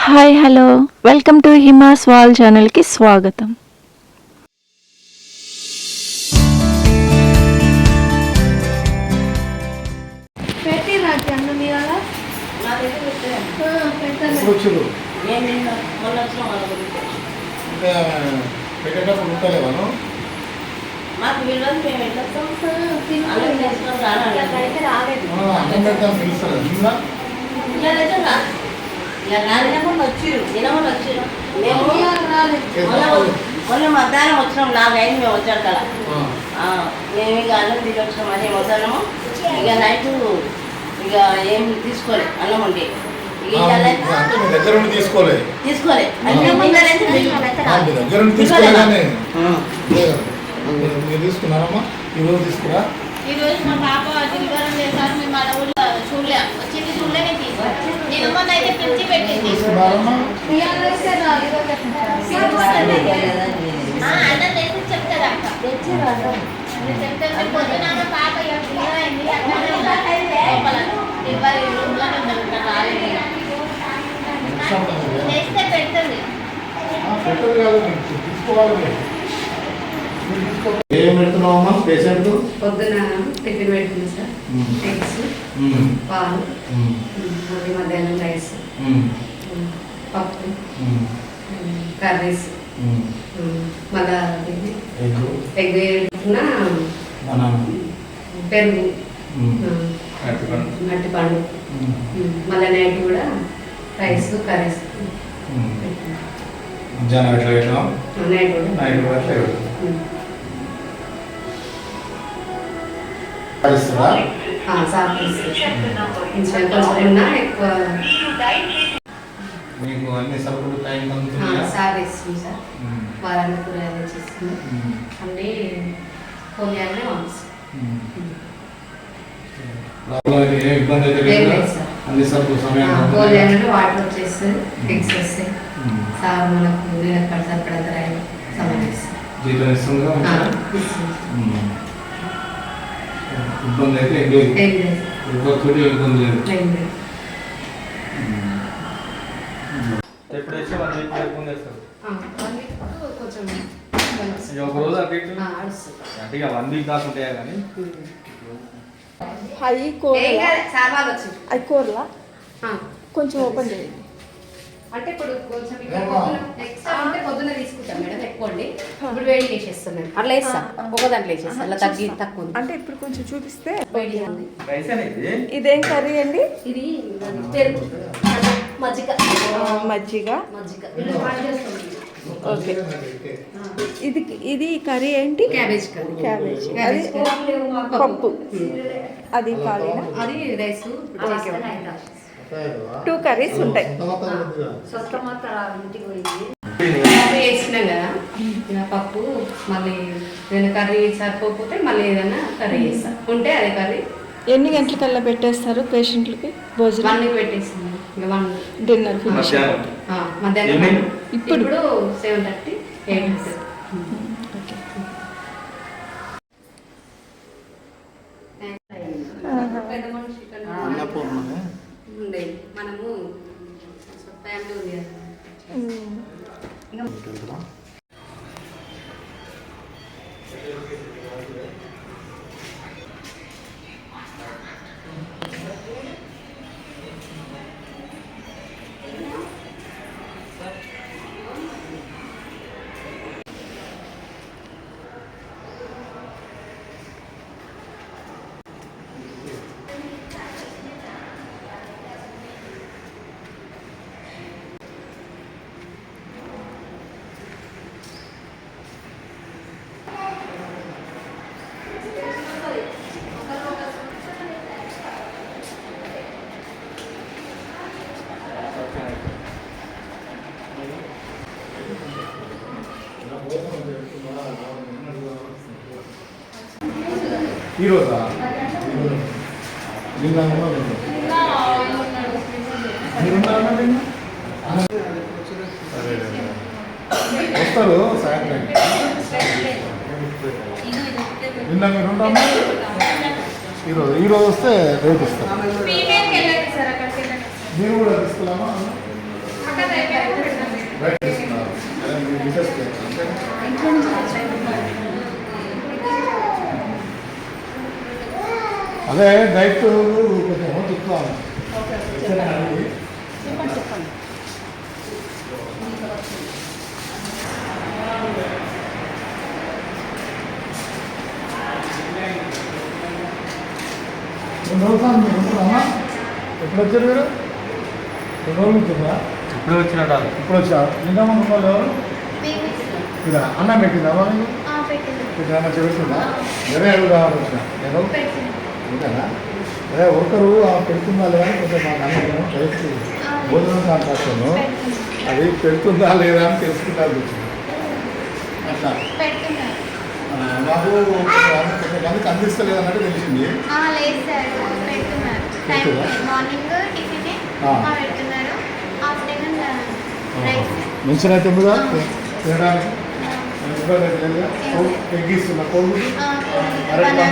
Hi hello welcome to Himas wall ఛానల్కి స్వాగతం. రాలేదు మొన్న మధ్యాహ్నం వచ్చినాం నాలుగైదు మేము వచ్చాం కదా మేము ఇక అన్నం వచ్చినాం అదే మధ్యాహ్నము. ఇక నైట్ ఇక ఏం తీసుకోలే అన్నం మీ దగ్గర నుండి తీసుకోలే తీసుకోలే నుండి. మీరు- తీసుకున్నారమ్మా ఈ రోజు తీసుకురా ఈ రోజు మా పాప డెలివరీ చేశారు మేము మన ఊళ్ళో చూడలేం వచ్చింది చూడలేని తీసి నేను మొన్న అయితే పిలిచి పెట్టింది తీసుకున్నారమ్మా ఇవాళ అయితే రాలేదు ఆ, అన్నం తెచ్చి చెప్తారు అక్క నేను చెప్తాను పొద్దున మా పాప ఇక డెలివరీ అయింది అట్లానే ఉంది. లోపల డెలివరీ రూమ్లోనే ఉన్నది ఇంకా రాలేదు తెస్తే పెడుతుంది ఆ, పెట్టదు కాదు మీరు తీసుకోవాలి మీరు. మీరు తీసుకో ఏం పెడుతున్నావమ్మా పేషెంట్? పొద్దున టిఫిన్ పెడుతుంది సార్. ఎగ్స్ పాలు మళ్ళీ మధ్యాహ్నం రైస్ పప్పు కర్రీస్ మళ్ళా ఎగ్. వేసుకున్న పెరుగు మట్టి పండు మళ్ళీ నైట్ కూడా రైస్ కర్రీస్. మధ్యాహ్నం ఎట్లా పెట్టాం నైట్ కూడా. నైట్ కూడా పెట్టాం సార్. కొంచెం ఎక్కువ మీకు అన్ని సరుకులు టైం సార్ ఇస్తుంది సార్ వారానికి కూరగాయలు లేదు లేదు సార్. అన్ని సరుకులు సమయం గోల్డ్ వాటర్ ఎగ్స్ వస్తాయి సార్ మనకు నేను పడితే అక్కడ రైలు సంబంధిస్తాం జీతం ఇస్తుందిగా ఆ, మంచిగా? ఇస్తుంది. ఇబ్బంది అయితే లేదు. ఎవరితోటి ఇబ్బంది లేదు. ఎప్పుడు వచ్చి వన్ వీక్ ఇక ఒక రోజు అటు వన్ వీక్ దాకా ఉంటాయా కానీ? అవి కూర అవి కూరలా? ఆ, కొంచెం ఓపెన్ చేయండి అంటే ఇప్పుడు కొంచెం ఇక్కడ ఏమో? పొద్దున ఎక్స్ట్రా ఉంటే పొద్దున తీసుకుంటాం మేడం ఎక్కువండి. ఇప్పుడు వేడి చేసేస్తాం మేడం అట్లా వేస్తా. ఒక దాంట్లో వేసేస్తా. అలా తగ్గి తక్కువ ఉంది. అంటే ఇప్పుడు కొంచెం చూపిస్తే వేడి ఇదేం కర్రీ అండి? ఇది పెరుగు. మజ్జిగ. మజ్జిగ. మజ్జిగ. ఓకే. ఇది ఇది కర్రీ ఏంటి? Cabbage curry. క్యాబేజ్. అది పప్పు. అది కాలేనా? అది రైస్ టూ కర్రీస్ ఉంటాయి. వేసినాం కదా? ఇక పప్పు మళ్ళీ ఏదైనా కర్రీ సరిపోతే మళ్ళీ ఏదైనా కర్రీ చేస్తా. ఉంటే అదే కర్రీ? ఎన్ని గంటలకల్లా పెట్టేస్తారు పేషెంట్లకి భోజనం? ఇక వన్ డిన్నర్ ఫినిష్ మధ్యాహ్నం? ఇప్పుడు? సెవెన్ థర్టీ ఎయిట్ ఓకే పెద్ద మనిషి ఇక్కడ అన్నపూర్ణనే ఉండే మనము ఫ్యామిలీ ఉంది కదా ఈరోజా? నిన్న వస్తారు సాయంత్రం. నిన్న మీరు ఉంటామా ఈరోజు ఈరోజు వస్తే రేపు వస్తారు. మీరు కూడా తీసుకున్నామా ఆ, బయట తీసుకున్నారు అదే డైట్ కొంచెం చెప్తాను. రెండు రోజులు మీరు ఉంటున్నామా ఎప్పుడు వచ్చారు మీరు? రెండు రోజులు ఉంటుందా ఇప్పుడే వాళ్ళు. ఇప్పుడు వచ్చారు? నిన్న మొన్న వాళ్ళు ఎవరు ఇక్కడ అన్నం పెట్టిందా వాళ్ళు చెబుతుందా వేరే వచ్చిన నేను ఇంతేనా అదే ఒకరు పెడుతుందా లేదా అని కొంచెం మాకు అన్నం టేస్ట్ భోజనం కాంటాక్ట్ను అది పెడుతుందా లేదా అని తెలుసుకుంటారు అట్లా మాకు కొంచెం మందికి అందిస్తలేదు అన్నట్టు తెలిసింది. మెన్షన్ అయితే ఉందిగా తినడానికి? ఎగ్గిస్తున్నా కోడి అరటి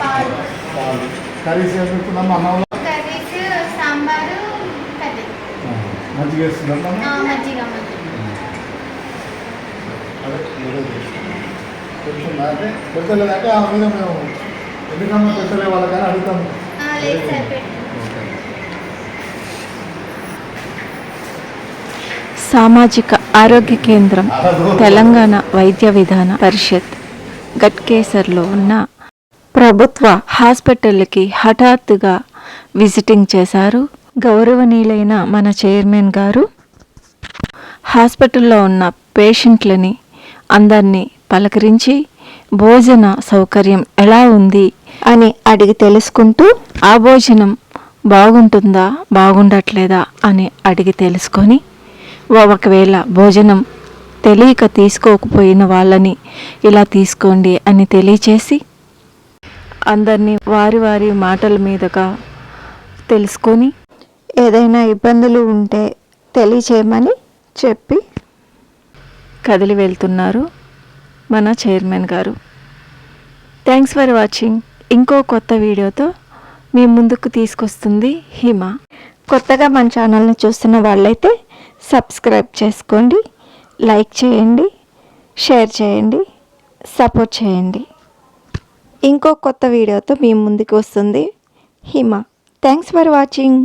పాలు పాలు కర్రీస్ ఏం పెడుతున్నాం అన్నంలో కర్రీస్ సాంబారు కర్రీ మంచిగా వేస్తున్నాం ఆ, మజ్జిగ అంటే పెడతలేదంటే మీద మేము వాళ్ళకని సామాజిక ఆరోగ్య కేంద్రం తెలంగాణ వైద్య విధాన పరిషత్. గట్కేసర్లో ఉన్న ప్రభుత్వ హాస్పిటల్కి హఠాత్తుగా విజిటింగ్ చేశారు గౌరవనీయులైన మన చైర్మన్ గారు. హాస్పిటల్లో ఉన్న పేషెంట్లని అందరినీ పలకరించి భోజన సౌకర్యం ఎలా ఉంది? అని అడిగి తెలుసుకుంటూ ఆ భోజనం బాగుంటుందా బాగుండట్లేదా? అని అడిగి తెలుసుకొని ఒకవేళ భోజనం తెలియక తీసుకోకపోయిన వాళ్ళని ఇలా తీసుకోండి అని తెలియచేసి అందరినీ వారి వారి మాటల మీదుగా తెలుసుకొని ఏదైనా ఇబ్బందులు ఉంటే తెలియచేయమని చెప్పి కదిలి వెళ్తున్నారు మన చైర్మన్ గారు. థ్యాంక్స్ ఫర్ వాచింగ్ ఇంకో కొత్త వీడియోతో మీ ముందుకు తీసుకొస్తుంది హిమ. కొత్తగా మన ఛానల్ని చూస్తున్న వాళ్ళైతే సబ్స్క్రైబ్ చేసుకోండి. లైక్ చేయండి షేర్ చేయండి సపోర్ట్ చేయండి. ఇంకో కొత్త వీడియోతో మీ ముందుకు వస్తుంది హిమ. Thanks for watching